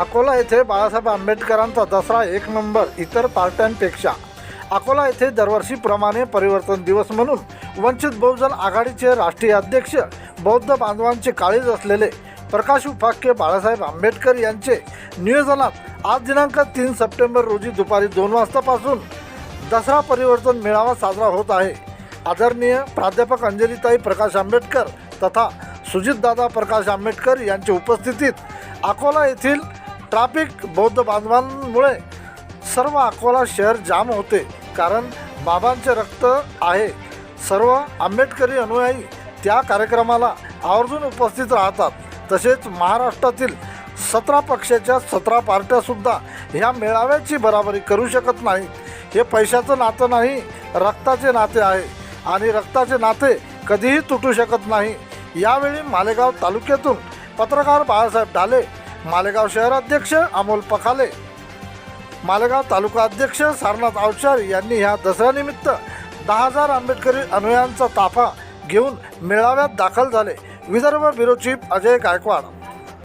अकोला येथे बाळासाहेब आंबेडकरांचा दसरा एक नंबर इतर पार्ट्यांपेक्षा. अकोला येथे दरवर्षीप्रमाणे परिवर्तन दिवस म्हणून वंचित बहुजन आघाडीचे राष्ट्रीय अध्यक्ष बौद्ध बांधवांचे काळीज असलेले प्रकाश उपाख्य बाळासाहेब आंबेडकर यांचे नियोजनात आज दिनांक तीन सप्टेंबर रोजी दुपारी दोन वाजतापासून दसरा परिवर्तन मेळावा साजरा होत आहे. आदरणीय प्राध्यापक अंजलीताई प्रकाश आंबेडकर तथा सुजितदादा प्रकाश आंबेडकर यांच्या उपस्थितीत अकोला येथील ट्राफिक बौद्ध बांधवांमुळे सर्व अकोला शहर जाम होते कारण बाबांचे रक्त आहे. सर्व आंबेडकरी अनुयायी त्या कार्यक्रमाला आवर्जून उपस्थित राहतात. तसेच महाराष्ट्रातील सतरा पक्षाच्या सतरा पार्ट्यासुद्धा ह्या मेळाव्याची बराबरी करू शकत नाहीत. हे पैशाचं नातं नाही रक्ताचे नाते आहे. आणि रक्ताचे नाते कधीही तुटू शकत नाही. यावेळी मालेगाव तालुक्यातून पत्रकार बाळासाहेब डाले मालेगाव शहराध्यक्ष अमोल पखाले. मालेगाव तालुका अध्यक्ष सारनाथ अवचार यांनी ह्या दसऱ्यानिमित्त दहा हजार आंबेडकरी अनुयायांचा ताफा घेऊन मेळाव्यात दाखल झाले. Vidarbha bureau chief Ajay Gaikwad.